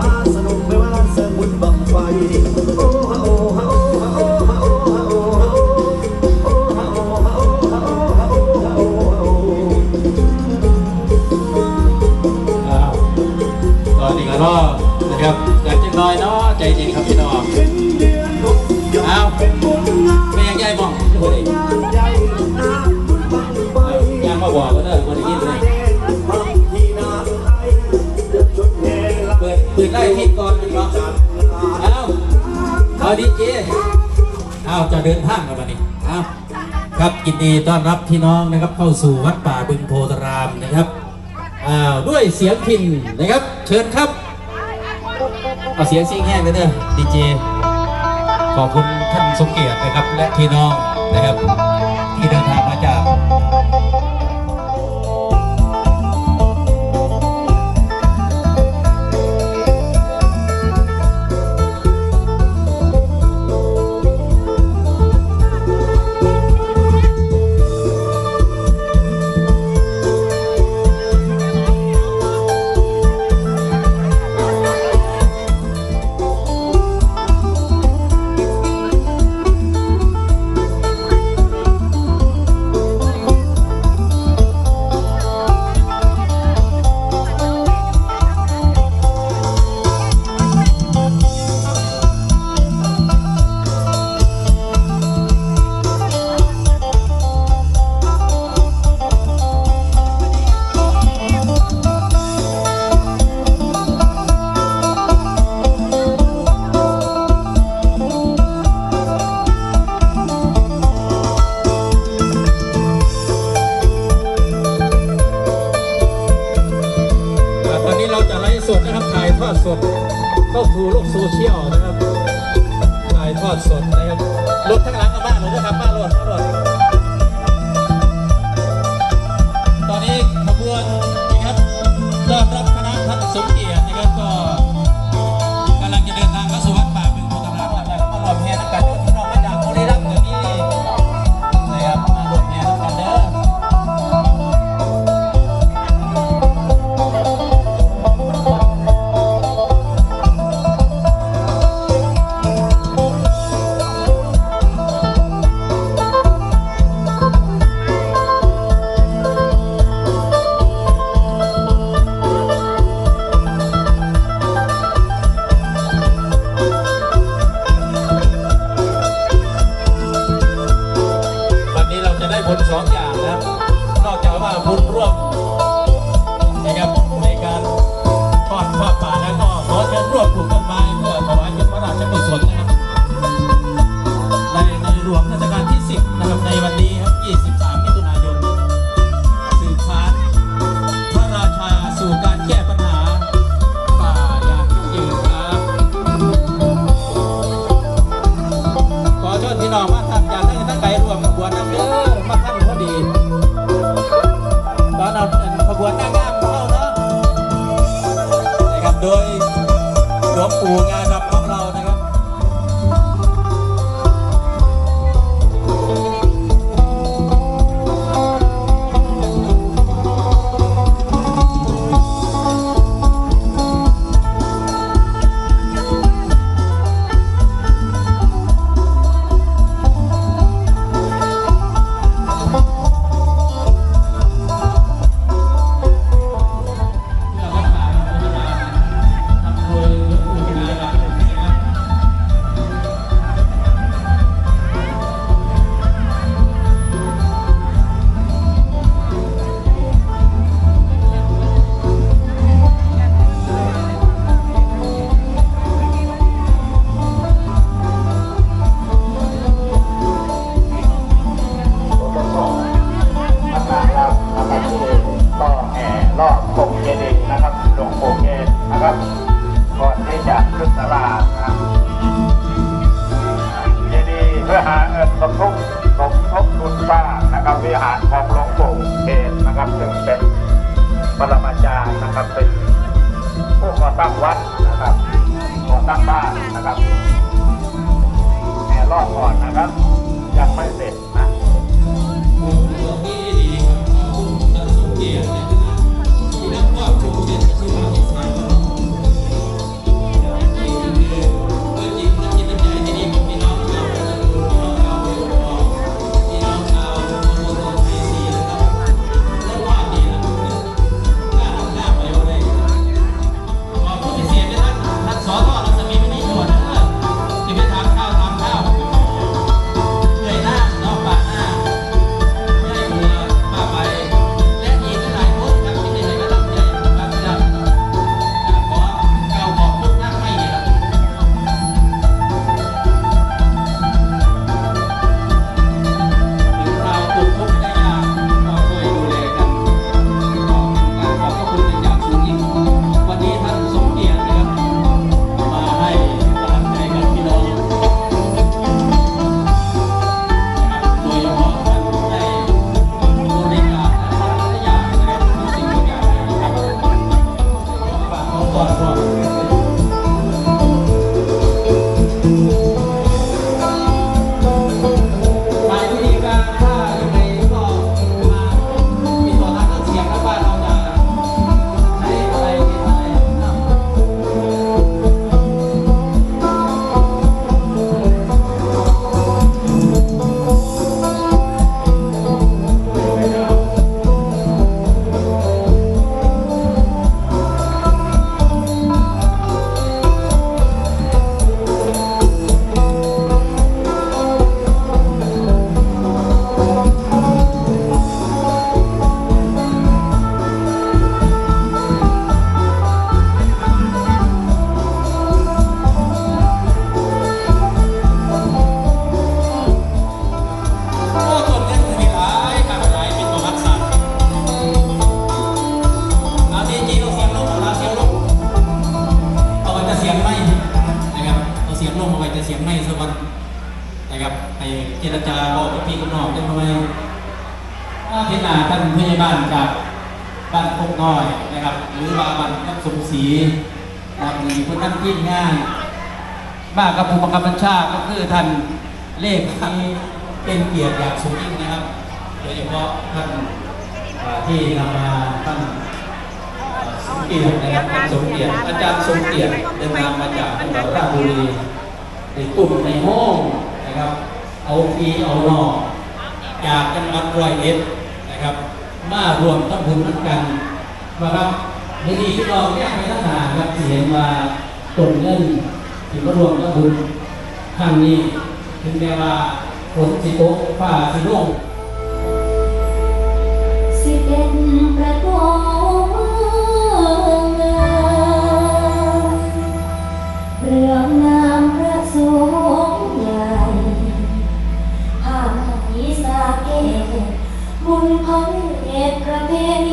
봐. ลิเกอ้าวจะเดินทางแล้วบัดนี้อ้าวครับกินดีต้อนรับพี่น้องนะครับเข้าสู่วัดป่าบึงโพธารามนะครับอ้าวด้วยเสียงพินนะครับ เชิญครับเอาเสียงซิ่งแห้งเลยเด้อดีเจขอบคุณท่านสมเกียรตินะครับและพี่น้องนะครับ ที่เดินทางมาจาก รอบโคเกเด็กนะครับหลวงโคเกนะครับก่อนที่จะขึ้นตลาดนะครับเจดีย์เพื่อหาเงินสมทบสมทบทุนสร้างนะครับวิหารของหลวงปู่เกนะครับซึ่งเป็นปรมาจารย์นะครับเป็นผู้ก่อตั้งวัดนะครับก่อตั้งบ้านนะครับแหม่รอบก่อนนะครับ กับผู้บังคับบัญชาก็คือท่านเลขที่เป็นเกียรติอย่างสูงยิ่งนะครับ โดยเฉพาะท่านที่นำมาท่านสมเกียรตินะครับท่านสมเกียรติอาจารย์สมเกียรติเดินทางมาจากจังหวัดราชบุรีในกลุ่มในห้องนะครับ เอาพีเอานอกจากจังหวัดร้อยเอ็ดนะครับ มารวมทั้งบุญทั้งกันนะครับในนี้ที่เราแยกไปทั้งหาครับเห็นว่าตนเงิน ที่มารวมทั้งบุญครั้งนี้ ถึงแม้ว่าฝนสิตกฟ้าสิร่วงสิเป็นประตูเมืองเรื่องนามพระสงฆ์ใหญ่ผ่านอีสาเกตบุญของเอกประเพณ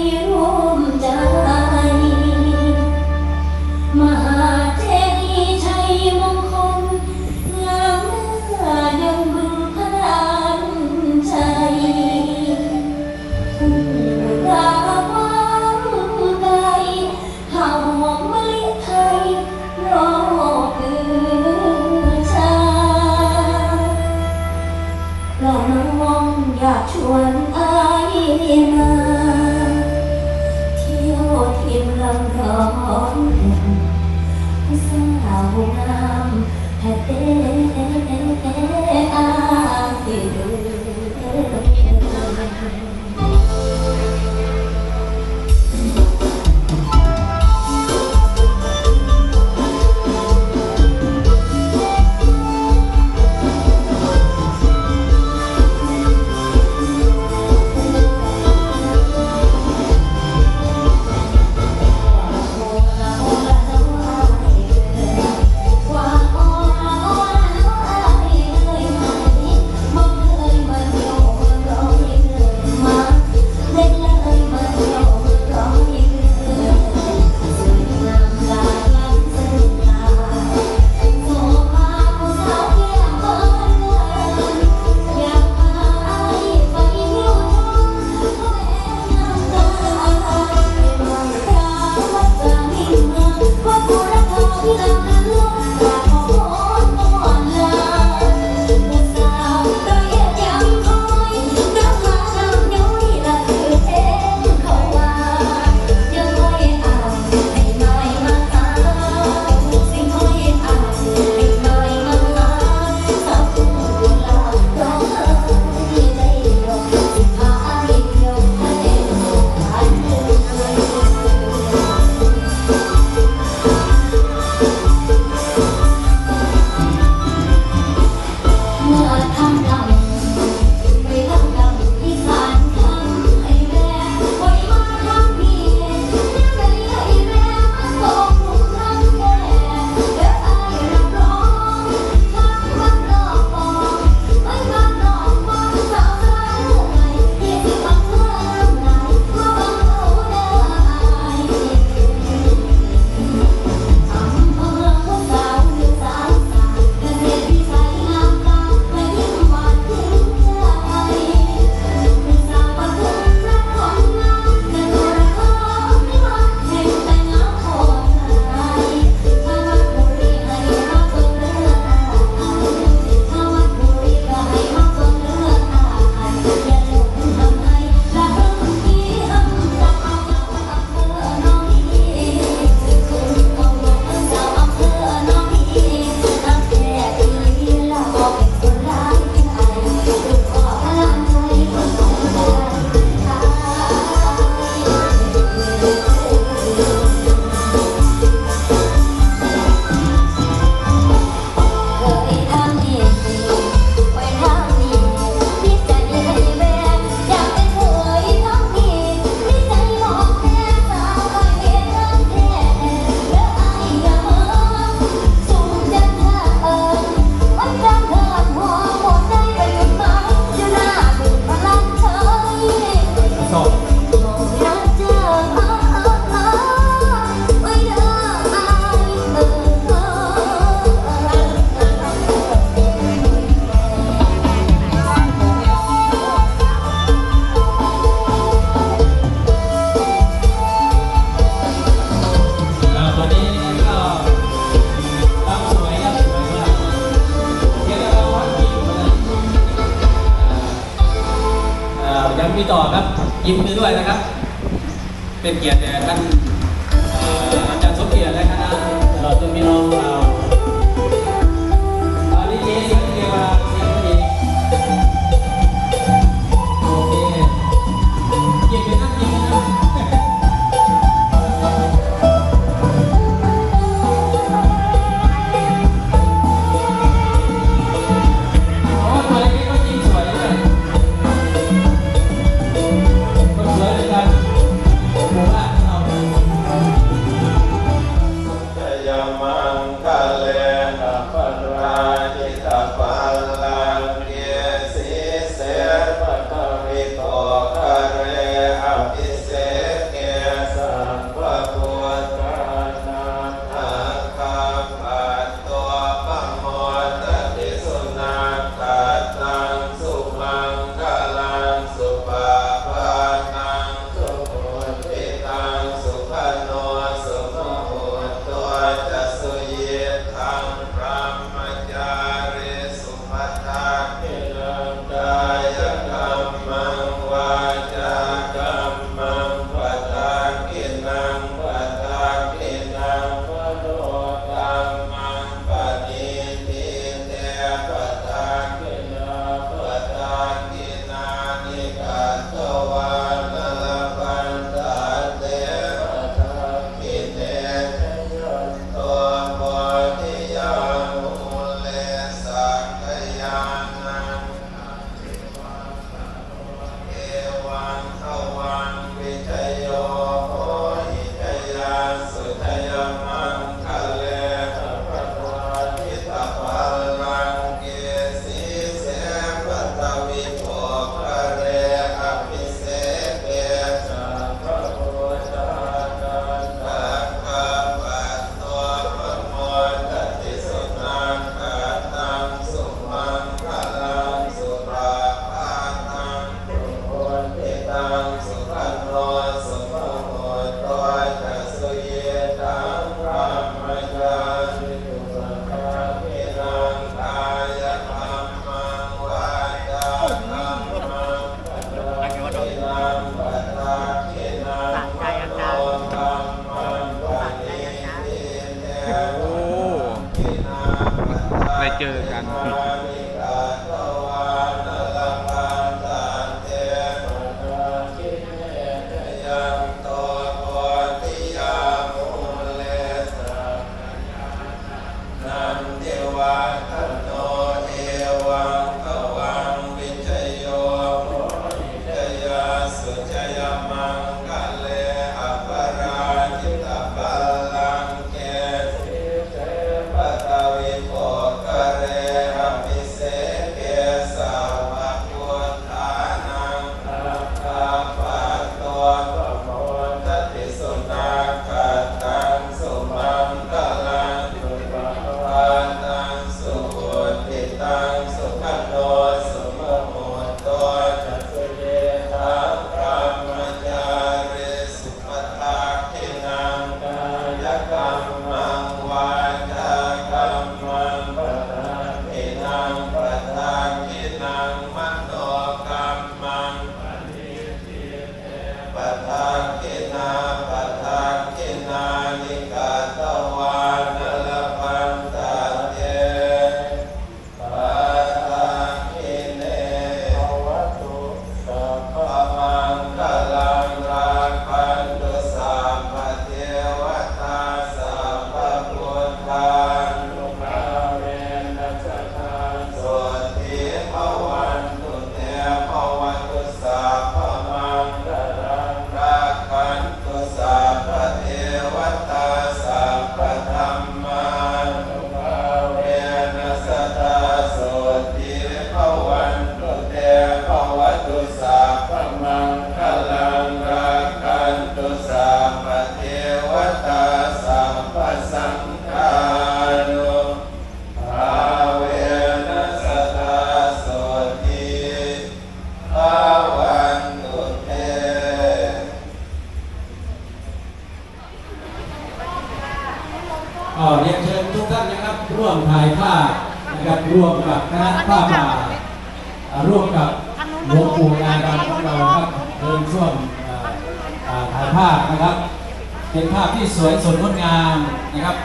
เป็นภาพที่สวยสดงดงามนะครับ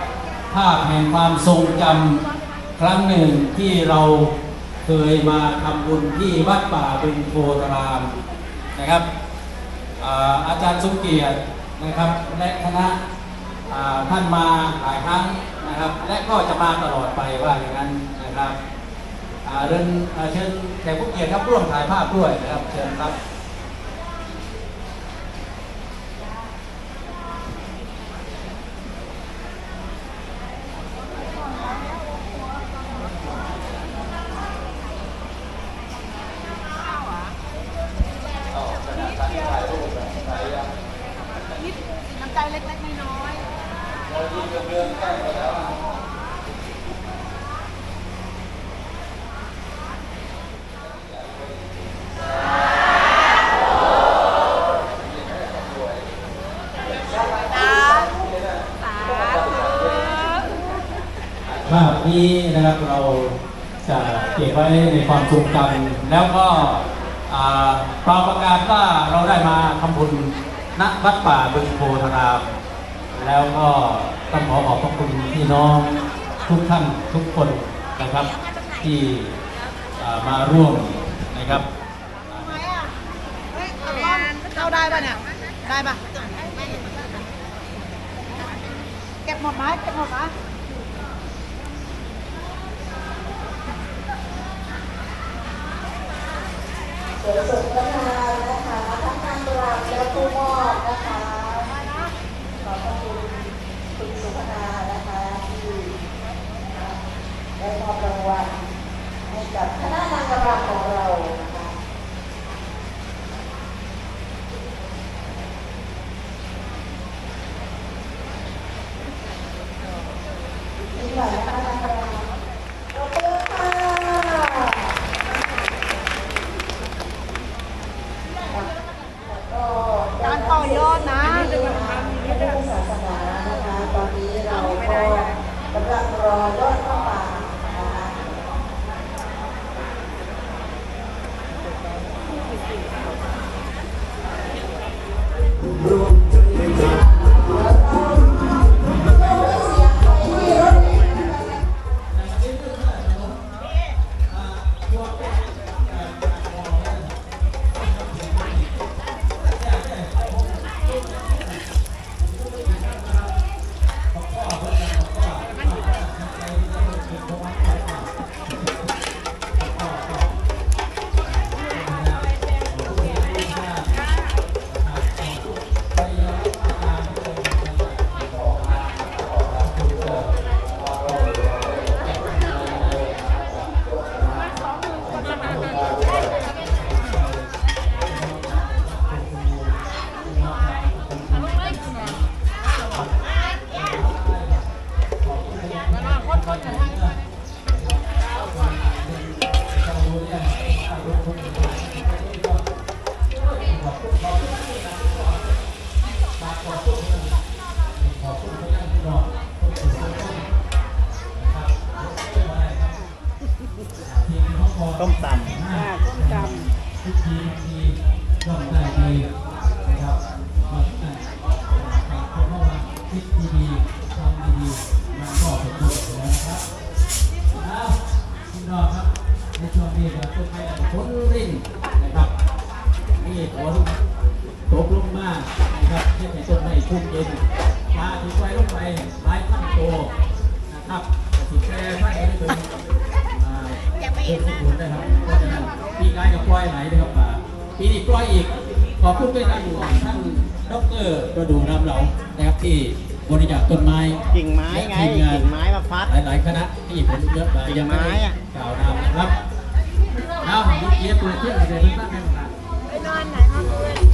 ภาพแห่งความทรงจำครั้งหนึ่งที่เราเคยมาทำบุญที่วัดป่าบึงโพธารามนะครับอาจารย์สมเกียรตินะครับและคณะท่านมาหลายครั้งนะครับ และก็จะมาตลอดไปว่าอย่างนั้นนะครับเรินอ่าเชิญแขกผู้เกียรติครับร่วมถ่ายภาพด้วยนะครับเชิญครับ น้ำใจเล็กๆน้อย ภาพนี้นะครับเราจะเก็บไว้ในความทรงจำแล้วก็ปล่าประกาศว่าเราได้มาทำบุญณวัดป่าบึงโพธาราม แล้วก็ต้องขอขอบพระคุณพี่น้องทุกท่านทุกคนนะครับที่มาร่วมนะครับเฮ้ยเอากล้องเข้าได้ป่ะเนี่ย ได้ป่ะ เก็บหมดไหมเก็บหมดไหม สวยสดงดงามนะคะทั้งนางรำและผู้มอบนะคะขอบพระคุณคุณสุภนานะคะที่ได้มอบรางวัลให้กับคณะนางรำของเรา ต้มตอ่าต้มจทุ นช่วงนี้เราต้นไม้ฝนริ่งนะครับนี่ฝนตกลงมานะครับที่ในต้นไม้ชุ่มเย็นพาถึงไฟลงไปหลายพันตัวนะครับติดแก่ท่านนี้เป็นอ่าเป็นสุขุนนะครับเพราะฉะนั้นปีกายกับปล่อยไหลนะครับป่าปีนี้ปล่อยอีกขอบคุณเป็นการด่วนท่านดอกเตอรประดูนำเรานะครับที่บริจาคต้นไม้ำกิ่งไม้ไงและทีมงานกิ่งไม้มาฟัดหลายๆคณะที่ผมเยอะไปกิ่งยังไม่ไม้ได้อะกล่าวนามนะครับ เอาเกียร์ตัวเที่ยงเดี๋ยวท่านแม่มาไปนอนไหนมา